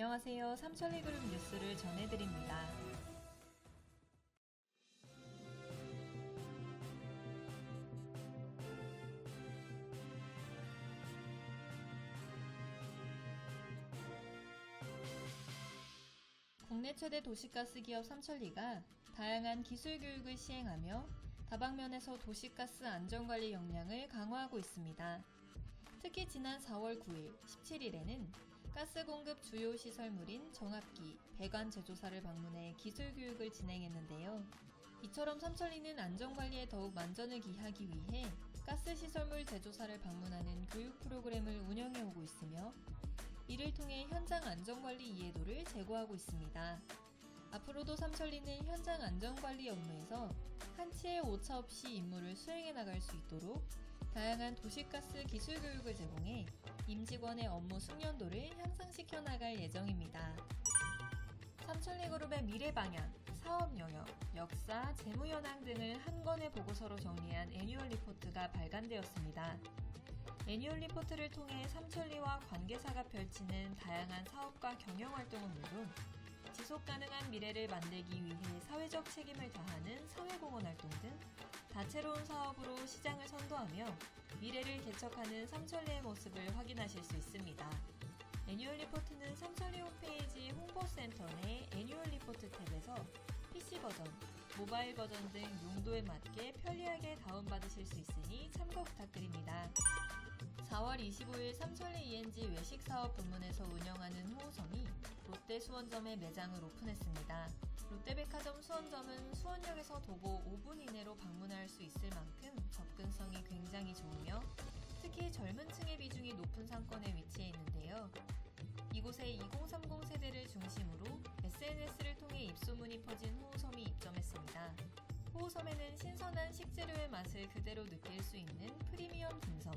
안녕하세요. 삼천리 그룹 뉴스를 전해드립니다. 국내 최대 도시가스 기업 삼천리가 다양한 기술 교육을 시행하며 다방면에서 도시가스 안전관리 역량을 강화하고 있습니다. 특히 지난 4월 9일, 17일에는 가스 공급 주요 시설물인 정압기, 배관 제조사를 방문해 기술 교육을 진행했는데요. 이처럼 삼천리는 안전관리에 더욱 만전을 기하기 위해 가스 시설물 제조사를 방문하는 교육 프로그램을 운영해 오고 있으며 이를 통해 현장 안전관리 이해도를 제고하고 있습니다. 앞으로도 삼천리는 현장 안전관리 업무에서 한치의 오차 없이 임무를 수행해 나갈 수 있도록 다양한 도시가스 기술 교육을 제공해 임직원의 업무 숙련도를 향상시켜 나갈 예정입니다. 삼천리 그룹의 미래 방향, 사업 영역, 역사, 재무 현황 등을 한 권의 보고서로 정리한 애뉴얼 리포트가 발간되었습니다. 애뉴얼 리포트를 통해 삼천리와 관계사가 펼치는 다양한 사업과 경영 활동은 물론 지속 가능한 미래를 만들기 위해 사회적 책임을 다하는 사회공헌 활동 등 다채로운 사업으로 시장을 선도하며 미래를 개척하는 삼천리의 모습을 확인하실 수 있습니다. 애뉴얼 리포트는 삼천리 홈페이지 홍보센터 내 애뉴얼 리포트 탭에서 PC 버전, 모바일 버전 등 용도에 맞게 편리하게 다운받으실 수 있으니 참고 부탁드립니다. 4월 25일 삼천리 ENG 외식사업 부문에서 운영하는 호우섬이 롯데 수원점에 매장을 오픈했습니다. 롯데백화점 수원점은 수원역에서 도보 5분 이내로 방문할 수 있을 만큼 접근성이 굉장히 좋으며 특히 젊은 층의 비중이 높은 상권에 위치해 있는데요. 이곳에 2030 세대를 중심으로 SNS를 통해 입소문이 퍼진 호우섬이 입점했습니다. 호우섬에는 신선한 식재료의 맛을 그대로 느낄 수 있는 프리미엄 dim섬,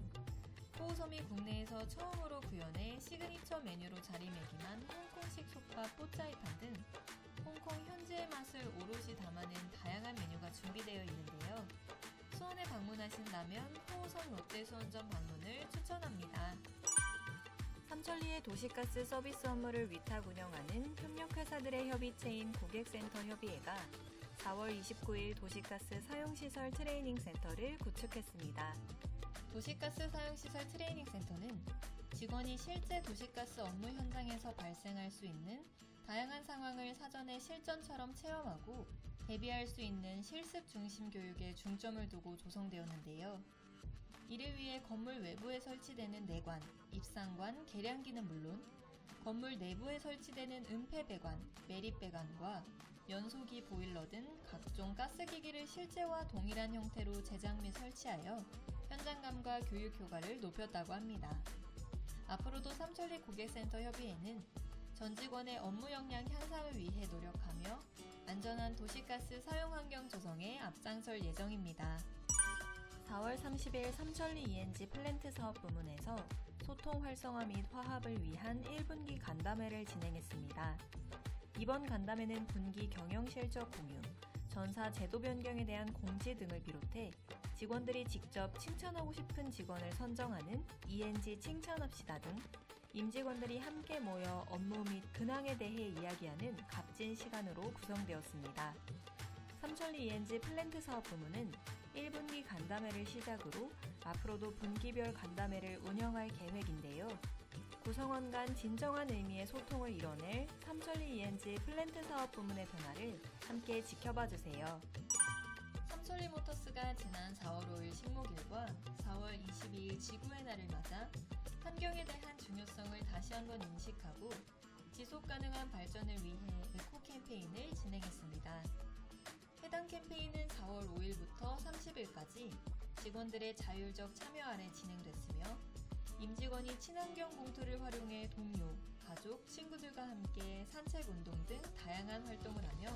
호우섬이 국내에서 처음으로 구현해 시그니처 메뉴로 자리매김한 홍콩식 솥밥 뽀짜이판 등 홍콩 현지의 맛을 오롯이 담아낸 다양한 메뉴가 준비되어 있는데요. 수원에 방문하신다면 호우섬 롯데수원점 방문을 추천합니다. 삼천리의 도시가스 서비스 업무를 위탁 운영하는 협력회사들의 협의체인 고객센터 협의회가 4월 29일 도시가스 사용시설 트레이닝 센터를 구축했습니다. 도시가스 사용시설 트레이닝 센터는 직원이 실제 도시가스 업무 현장에서 발생할 수 있는 다양한 상황을 사전에 실전처럼 체험하고 대비할 수 있는 실습 중심 교육에 중점을 두고 조성되었는데요. 이를 위해 건물 외부에 설치되는 내관, 입상관, 계량기는 물론 건물 내부에 설치되는 은폐 배관, 매립 배관과 연소기 보일러 등 각종 가스기기를 실제와 동일한 형태로 제작 및 설치하여 현장감과 교육 효과를 높였다고 합니다. 앞으로도 삼천리 고객센터 협의회는 전 직원의 업무 역량 향상을 위해 노력하며 안전한 도시가스 사용 환경 조성에 앞장설 예정입니다. 4월 30일 삼천리 ENG 플랜트 사업 부문에서 소통 활성화 및 화합을 위한 1분기 간담회를 진행했습니다. 이번 간담회는 분기 경영 실적 공유, 전사 제도 변경에 대한 공지 등을 비롯해 직원들이 직접 칭찬하고 싶은 직원을 선정하는 ENG 칭찬합시다 등 임직원들이 함께 모여 업무 및 근황에 대해 이야기하는 값진 시간으로 구성되었습니다. 삼천리 ENG 플랜트 사업 부문은 1분기 간담회를 시작으로 앞으로도 분기별 간담회를 운영할 계획인데요. 구성원 간 진정한 의미의 소통을 이뤄낼 삼천리 ENG 플랜트 사업 부문의 변화를 함께 지켜봐 주세요. 삼천리 모터스가 지난 4월 5일 식목일과 4월 22일 지구의 날을 맞아 환경에 대한 중요성을 다시 한번 인식하고 지속 가능한 발전을 위해 에코 캠페인을 진행했습니다. 해당 캠페인은 4월 5일부터 30일까지 직원들의 자율적 참여 아래 진행됐으며 임직원이 친환경 봉투를 활용해 동료, 가족, 친구들과 함께 산책 운동 등 다양한 활동을 하며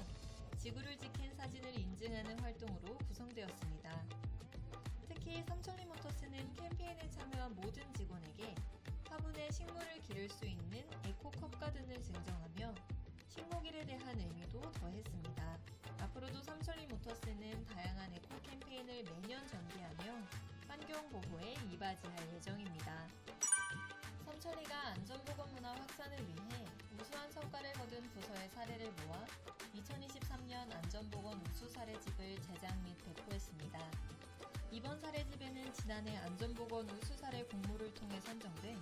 지구를 지킨 사진을 인증하는 활동으로 구성되었습니다. 특히 삼천리 모터스는 캠페인에 참여한 모든 직원에게 화분에 식물을 기를 수 있는 에코컵 가든을 증정하며 식목일에 대한 의미도 더했습니다. 앞으로도 삼천리 모터스는 다양한 에코 캠페인을 매년 전개하며 환경 보호에 이바지할 예정입니다. 삼천리가 안전보건 문화 확산을 위해 우수한 성과를 거둔 부서의 사례를 모아 2023년 안전보건 우수 사례집을 제작 및 배포했습니다. 이번 사례집에는 지난해 안전보건 우수 사례 공모를 통해 선정된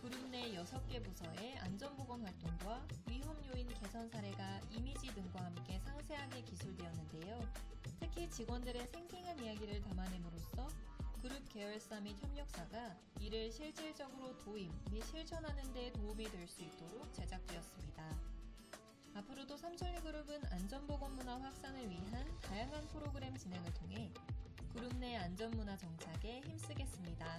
그룹 내 6개 부서의 안전보건 활동과 위험 요인 개선 사례가 이미지 등과 함께 상세하게 기술되었는데요. 특히 직원들의 생생한 이야기를 담아냄으로써 그룹 계열사 및 협력사가 이를 실질적으로 도입 및 실천하는 데 도움이 될 수 있도록 제작되었습니다. 앞으로도 삼천리 그룹은 안전보건 문화 확산을 위한 다양한 프로그램 진행을 통해 그룹 내 안전문화 정착에 힘쓰겠습니다.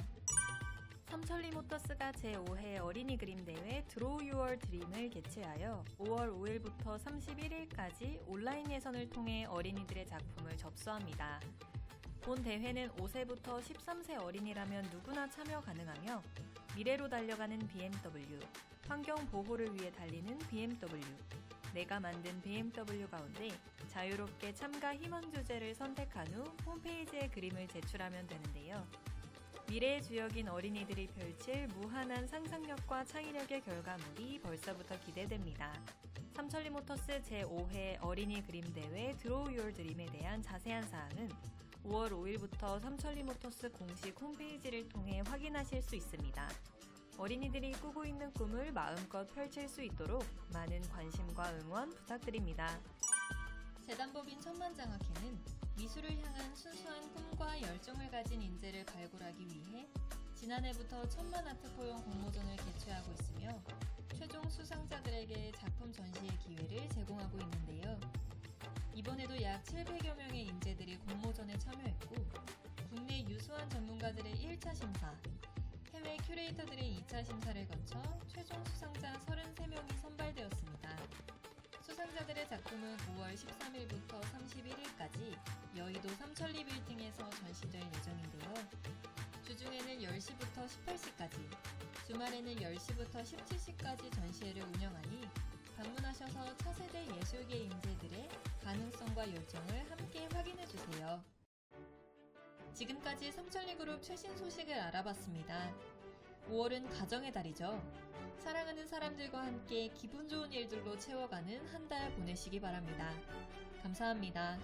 삼천리 모터스가 제5회 어린이 그림 대회 드로우 유얼 드림을 개최하여 5월 5일부터 31일까지 온라인 예선을 통해 어린이들의 작품을 접수합니다. 본 대회는 5세부터 13세 어린이라면 누구나 참여 가능하며 미래로 달려가는 BMW, 환경 보호를 위해 달리는 BMW, 내가 만든 BMW 가운데 자유롭게 참가 희망 주제를 선택한 후 홈페이지에 그림을 제출하면 되는데요. 미래의 주역인 어린이들이 펼칠 무한한 상상력과 창의력의 결과물이 벌써부터 기대됩니다. 삼천리 모터스 제5회 어린이 그림 대회 드로우 유얼 드림에 대한 자세한 사항은 5월 5일부터 삼천리 모터스 공식 홈페이지를 통해 확인하실 수 있습니다. 어린이들이 꾸고 있는 꿈을 마음껏 펼칠 수 있도록 많은 관심과 응원 부탁드립니다. 재단법인 천만장학회는 미술을 향한 순수한 꿈과 열정을 가진 인재를 발굴하기 위해 지난해부터 천만 아트 포용 공모전을 개최하고 있으며 최종 수상자들에게 작품 전시의 기회를 제공하고 있는데요. 이번에도 약 700여 명의 인재들이 공모전에 참여했고 국내 유수한 전문가들의 1차 심사, 해외 큐레이터들의 2차 심사를 거쳐 최종 수상자 33명이 선발되었습니다. 수상자들의 작품은 5월 13일부터 31일까지 여의도 삼천리 빌딩에서 전시될 예정인데요. 주중에는 10시부터 18시까지, 주말에는 10시부터 17시까지 전시회를 운영하니 방문하셔서 차세대 예술계 인재들의 가능성과 열정을 함께 확인해 주세요. 지금까지 삼천리 그룹 최신 소식을 알아봤습니다. 5월은 가정의 달이죠. 사랑하는 사람들과 함께 기분 좋은 일들로 채워가는 한 달 보내시기 바랍니다. 감사합니다.